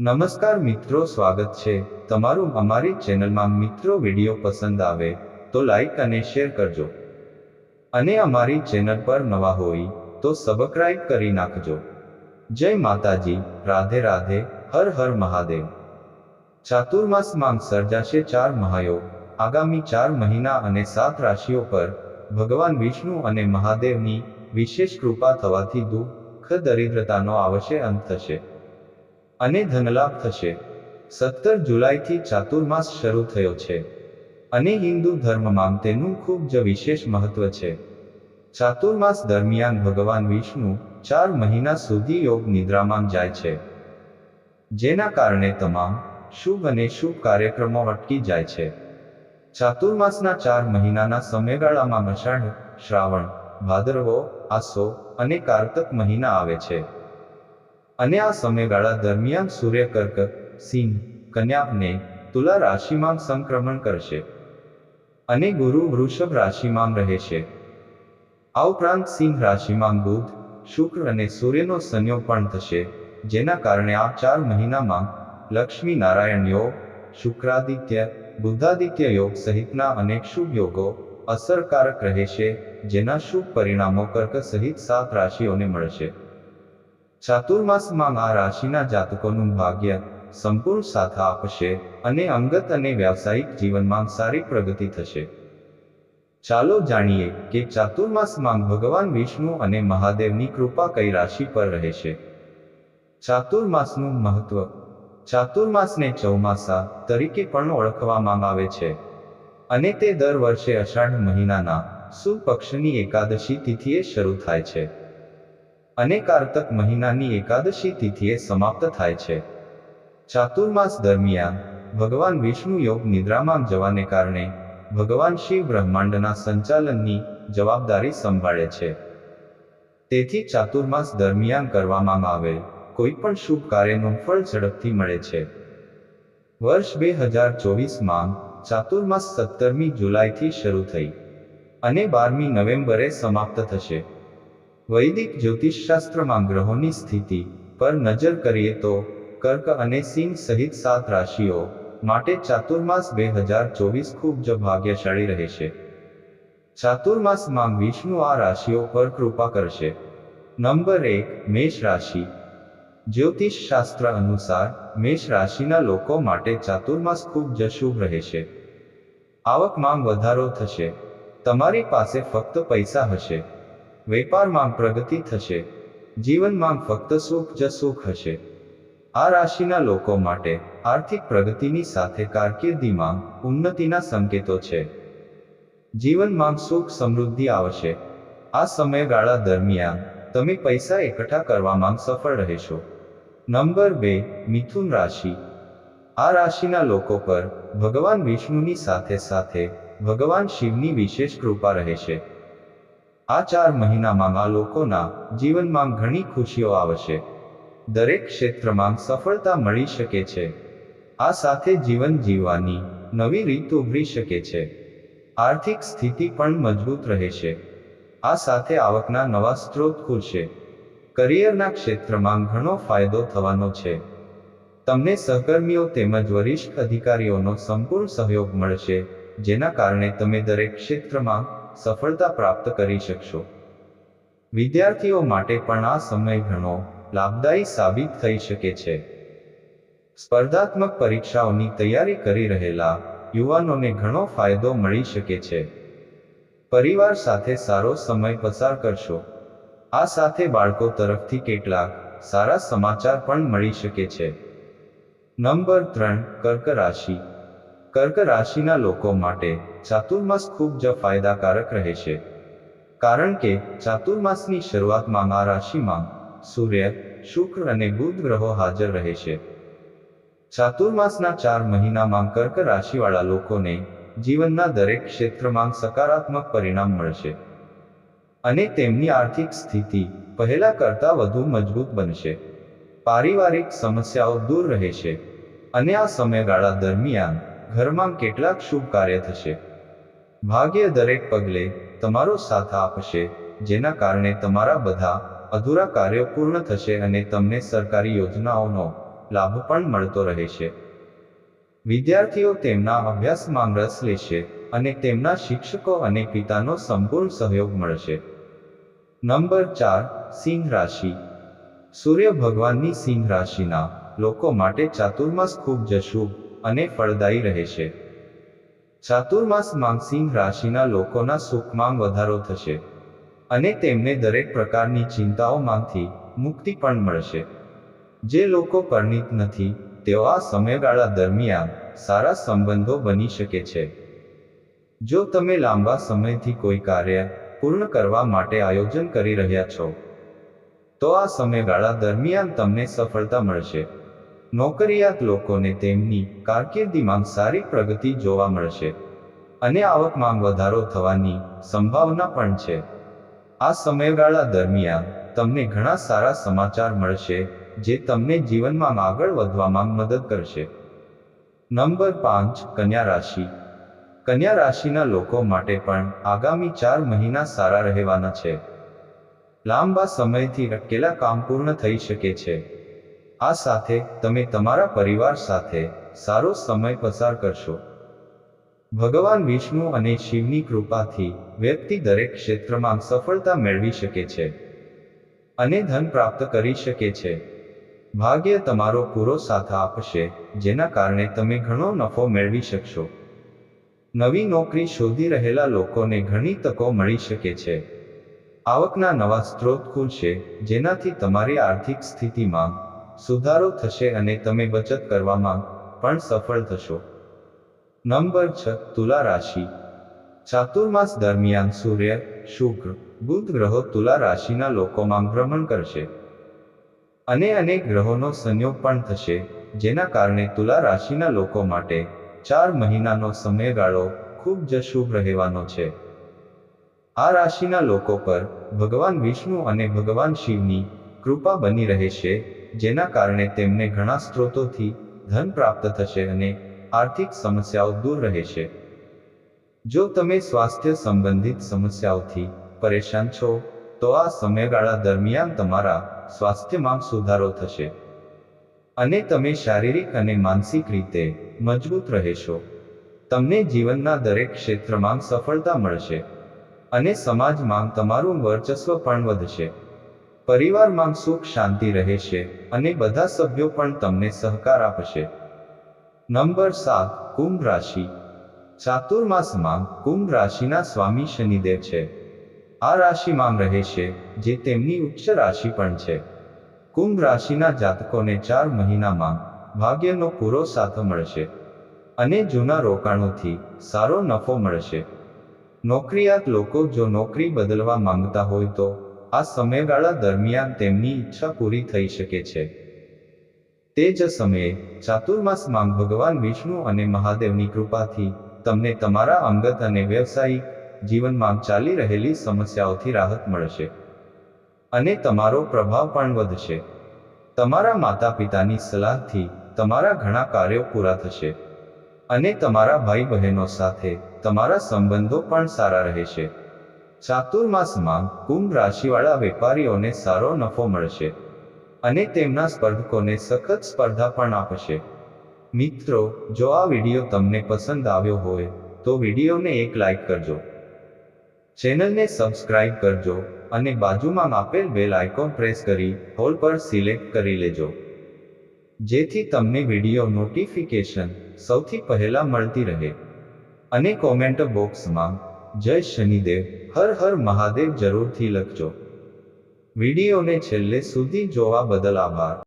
નમસ્કાર મિત્રો, સ્વાગત છે. તમારું અમારી ચેનલમાં મિત્રો વીડિયો પસંદ આવે તો લાઈક અને શેર કરજો. અને અમારી ચેનલ પર નવા હોય તો સબસ્ક્રાઇબ કરી નાખજો. જય માતાજી. રાધે રાધે. હર હર મહાદેવ. ચાતુર્માસ માંગ સર્જાશે ચાર મહાયોગ આગામી ચાર મહિના અને સાત રાશિઓ પર ભગવાન વિષ્ણુ અને મહાદેવની વિશેષ કૃપા થવાથી દુઃખ, દરિદ્રતાનો આવશે અંત થશે. અને ધનલાભ થશે. સત્તર જુલાઈથી ચાતુર્માસ શરૂ થયો છે. અને હિન્દુ ધર્મમાં તેનું ખૂબ જ વિશેષ મહત્વ છે. ચાતુર્માસ દરમિયાન ભગવાન વિષ્ણુ ચાર મહિના સુધી યોગ નિદ્રામાં જાય છે. જેના કારણે તમામ શુભ અને શુભ કાર્યક્રમો અટકી જાય છે. ચાતુર્માસના ચાર મહિનાના સમયગાળામાં અષાઢ, શ્રાવણ, ભાદરવો, આસો અને કારતક મહિના આવે છે. અને આ સમયગાળા દરમિયાન સૂર્ય કર્ક સિંહ, કન્યા અને તુલા રાશિમાં સંક્રમણ કરશે. અને ગુરુ વૃષભ રાશિમાં રહેશે આ ઉપરાંત સિંહ રાશિમાં બુધ, શુક્ર અને સૂર્યનો સંયોગ પણ થશે, જેના કારણે આ ચાર મહિનામાં લક્ષ્મી નારાયણ યોગ શુક્રાદિત્ય, બુદ્ધાદિત્ય યોગ સહિતના અનેક શુભ યોગો અસરકારક રહેશે, જેના શુભ પરિણામો કર્ક સહિત સાત રાશિઓને મળશે. ચાતુર્માસમાં આ રાશિના જાતકોનું ભાગ્ય સંપૂર્ણ સાથ આપશે અને અંગત અને વ્યાવસાયિક જીવનમાં સારી પ્રગતિ થશે. ચાલો જાણીએ કે ચાતુર્માસમાં ભગવાન વિષ્ણુ અને મહાદેવની કૃપા કઈ રાશિ પર રહેશે. ચાતુર્માસનું મહત્વ. ચાતુર્માસને ચૌમાસા તરીકે પણ ઓળખવામાં આવે છે. અને તે દર વર્ષે અષાઢ મહિનાના સુપક્ષની એકાદશી તિથિએ શરૂ થાય છે. અને કારતક મહિનાની એકાદશી તિથિએ સમાપ્ત થાય છે. ચાતુર્માસ દરમિયાન, ભગવાન વિષ્ણુ યોગ નિદ્રામાં જવાને કારણે, ભગવાન શિવ બ્રહ્માંડના સંચાલનની જવાબદારી સંભાળે છે. તેથી ચાતુર્માસ દરમિયાન કરવામાં આવેલ કોઈ પણ શુભ કાર્યનું ફળ ઝડપથી મળે છે. વર્ષ બે હજાર ચોવીસમાં ચાતુર્માસ સત્તરમી જુલાઈથી શરૂ થઈ અને બારમી નવેમ્બરે સમાપ્ત થશે. વૈદિક જ્યોતિષશાસ્ત્રમાં ગ્રહોની સ્થિતિ પર નજર કરીએ તો કર્ક અને સિંહ સહિત સાત રાશિઓ માટે ચાતુર્માસ બે હજાર ચોવીસ ખૂબ જ ભાગ્યશાળી રહેશે. ચાતુર્માસમાં વિષ્ણુ આ રાશિઓ પર કૃપા કરશે. નંબર એક, મેષ રાશિ. જ્યોતિષ શાસ્ત્ર અનુસાર મેષ રાશિના લોકો માટે ચાતુર્માસ ખૂબ જ શુભ રહેશે. આવકમાં વધારો થશે. તમારી પાસે ફક્ત પૈસા હશે. વેપારમાં પ્રગતિ થશે. જીવનમાં ફક્ત સુખ જ સુખ હશે. આ રાશિના લોકો માટે આર્થિક પ્રગતિની સાથે કારકિર્દીમાં ઉન્નતિના સંકેતો છે. જીવનમાં સુખ સમૃદ્ધિ આવશે. આ સમયગાળા દરમિયાન તમે પૈસા એકઠા કરવામાં સફળ રહેશો. નંબર બે, મિથુન રાશિ. આ રાશિના લોકો પર ભગવાન વિષ્ણુની સાથે સાથે ભગવાન શિવની વિશેષ કૃપા રહેશે. આ ચાર મહિનામાં આ લોકોના જીવનમાં ઘણી ખુશીઓ આવશે. દરેક ક્ષેત્રમાં સફળતા મળી શકે છે. આ સાથે જીવન જીવવાની નવી રીત ઉભરી શકે છે. આર્થિક સ્થિતિ પણ મજબૂત રહેશે. આ સાથે આવકના નવા સ્ત્રોત ખુલશે. કરિયરના ક્ષેત્રમાં ઘણો ફાયદો થવાનો છે. તમને સહકર્મીઓ તેમજ વરિષ્ઠ અધિકારીઓનો સંપૂર્ણ સહયોગ મળશે, જેના કારણે તમે દરેક ક્ષેત્રમાં સફળતા પ્રાપ્ત કરી શકશો. વિદ્યાર્થીઓ માટે પણ આ સમય ઘણો લાભદાયી સાબિત થઈ શકે છે. સ્પર્ધાત્મક પરીક્ષાઓની તૈયારી કરી રહેલા યુવાનોને ઘણો ફાયદો મળી શકે છે. પરિવાર સાથે સારો સમય પસાર કરશો. આ સાથે બાળકો તરફથી કેટલાક સારા સમાચાર પણ મળી શકે છે. નંબર ત્રણ, કર્ક રાશિ. કર્ક રાશિના લોકો માટે ચાતુર્માસ ખૂબ જ ફાયદાકારક રહેશે કારણ કે, ચાતુર્માસની શરૂઆતમાં આ રાશિમાં સૂર્ય, શુક્ર અને બુધ ગ્રહો હાજર રહેશે ચાતુર્માસના ચાર મહિનામાં કર્ક રાશિવાળા લોકોને જીવનના દરેક ક્ષેત્રમાં સકારાત્મક પરિણામ મળશે. અને તેમની આર્થિક સ્થિતિ પહેલા કરતાં વધુ મજબૂત બનશે. પારિવારિક સમસ્યાઓ દૂર રહેશે અને આ સમયગાળા દરમિયાન ઘરમાં કેટલાક શુભ કાર્ય થશે. ભાગ્ય દરેક પગલે તમારો સાથ આપશે, જેના કારણે તમારા બધા અધૂરા કાર્યો પૂર્ણ થશે અને તમને સરકારી યોજનાઓનો લાભ પણ મળતો રહેશે. વિદ્યાર્થીઓ તેમના અભ્યાસમાં રસ લેશે અને તેમના શિક્ષકો અને પિતાનો સંપૂર્ણ સહયોગ મળશે. નંબર ચાર, સિંહ રાશિ. સૂર્ય ભગવાનની સિંહ રાશિના લોકો માટે ચાતુર્માસ ખૂબ જ શુભ અને ફળદાયી રહેશે ચાતુર્માસ માંગ રાશિના લોકોના સુખમાં વધારો થશે. અને તેમને દરેક પ્રકારની ચિંતાઓમાંથી મુક્તિ પણ મળશે. જે લોકો પરિણિત નથી, તેઓ આ સમયગાળા દરમિયાન સારા સંબંધો બની શકે છે. જો તમે લાંબા સમયથી કોઈ કાર્ય પૂર્ણ કરવા માટે આયોજન કરી રહ્યા છો, તો આ સમયગાળા દરમિયાન તમને સફળતા મળશે. નોકરિયાત લોકોને તેમની કારકિર્દીમાં સારી પ્રગતિ જોવા મળશે. અને આવકમાં વધારો થવાની સંભાવના પણ છે. આ સમયગાળા દરમિયાન તમને ઘણા સારા સમાચાર મળશે, જે તમને જીવનમાં આગળ વધવામાં મદદ કરશે. નંબર પાંચ, કન્યા રાશિ. કન્યા રાશિના લોકો માટે પણ આગામી ચાર મહિના સારા રહેવાના છે. લાંબા સમયથી અટકેલા કામ પૂર્ણ થઈ શકે છે. આ સાથે તમે તમારા પરિવાર સાથે સારો સમય પસાર કરશો. ભગવાન વિષ્ણુ અને શિવની કૃપાથી વ્યક્તિ દરેક ક્ષેત્રમાં સફળતા મેળવી શકે છે અને ધન પ્રાપ્ત કરી શકે છે. ભાગ્ય તમારો પૂરો સાથ આપશે, જેના કારણે તમે ઘણો નફો મેળવી શકશો. નવી નોકરી શોધી રહેલા લોકોને ઘણી તકો મળી શકે છે. આવકના નવા સ્ત્રોત ખુલશે, જેનાથી તમારી આર્થિક સ્થિતિમાં સુધારો થશે અને તમે બચત કરવામાં પણ સફળ થશો. નંબર છ, તુલા રાશિ. ચાતુર્માસ દરમિયાન સૂર્ય, શુક્ર, બુધ ગ્રહો તુલા રાશિના લોકોમાં ભ્રમણ કરશે. અને અનેક ગ્રહોનો સંયોગ પણ થશે, જેના કારણે તુલા રાશિના લોકો માટે ચાર મહિનાનો સમયગાળો ખૂબ જ શુભ રહેવાનો છે. આ રાશિના લોકો પર ભગવાન વિષ્ણુ અને ભગવાન શિવની કૃપા બની રહેશે જેના કારણે તેમને ઘણા સ્ત્રોતોથી ધન પ્રાપ્ત થશે અને આર્થિક સમસ્યાઓ દૂર રહેશે જો તમે સ્વાસ્થ્ય સંબંધિત સમસ્યાઓથી પરેશાન છો, તો આ સમયગાળા દરમિયાન તમારા સ્વાસ્થ્યમાં સુધારો થશે. અને તમે શારીરિક અને માનસિક રીતે મજબૂત રહેશો. તમને જીવનના દરેક ક્ષેત્રમાં સફળતા મળશે. અને સમાજમાં તમારું વર્ચસ્વ પણ વધશે. પરિવારમાં સુખ, શાંતિ રહેશે અને બધા સભ્યો પણ તમને સહકાર આપશે. નંબર સાત, કુંભ રાશિ. ચાતુર્માસમાં કુંભ રાશિના સ્વામી શનિદેવ છે. આ રાશિમાં રહેશે, જે તેમની ઉચ્ચ રાશિ પણ છે. કુંભ રાશિના જાતકોને ચાર મહિનામાં ભાગ્યનો પૂરો સાથ મળશે અને જૂના રોકાણોથી સારો નફો મળશે. નોકરિયાત લોકો જો નોકરી બદલવા માંગતા હોય તો આ સમયગાળા દરમિયાન તેમની ઈચ્છા પૂરી થઈ શકે છે. તે જ સમયે ચાતુર્માસમાં ભગવાન વિષ્ણુ અને મહાદેવની કૃપાથી, તમને તમારા અંગત અને વ્યવસાયિક જીવનમાં ચાલી રહેલી સમસ્યાઓથી રાહત મળશે. અને તમારો પ્રભાવ પણ વધશે. તમારા માતા પિતાની સલાહથી, તમારા ઘણા કાર્યો પૂરા થશે. અને તમારા ભાઈ બહેનો સાથે, તમારા સંબંધો પણ સારા રહેશે. ચાતુર્માસમાં કુંભ રાશિવાળા વેપારીઓને સારો નફો મળશે અને તેમના સ્પર્ધકોને સખત સ્પર્ધા પણ આપશે. મિત્રો, જો આ વીડિયો તમને પસંદ આવ્યો હોય, તો વિડીયોને એક લાઈક કરજો. ચેનલને સબસ્ક્રાઇબ કરજો અને બાજુમાં આપેલ બેલ આઇકોન પ્રેસ કરી, હોલ પર સિલેક્ટ કરી લેજો. જેથી તમને વીડિયો નોટિફિકેશન સૌથી પહેલા મળતી રહે. અને કોમેન્ટ બોક્સમાં જય શનિદેવ હર હર મહાદેવ જરૂરથી લખજો. વિડીયોને છેલ્લે સુધી જોવા બદલ આભાર.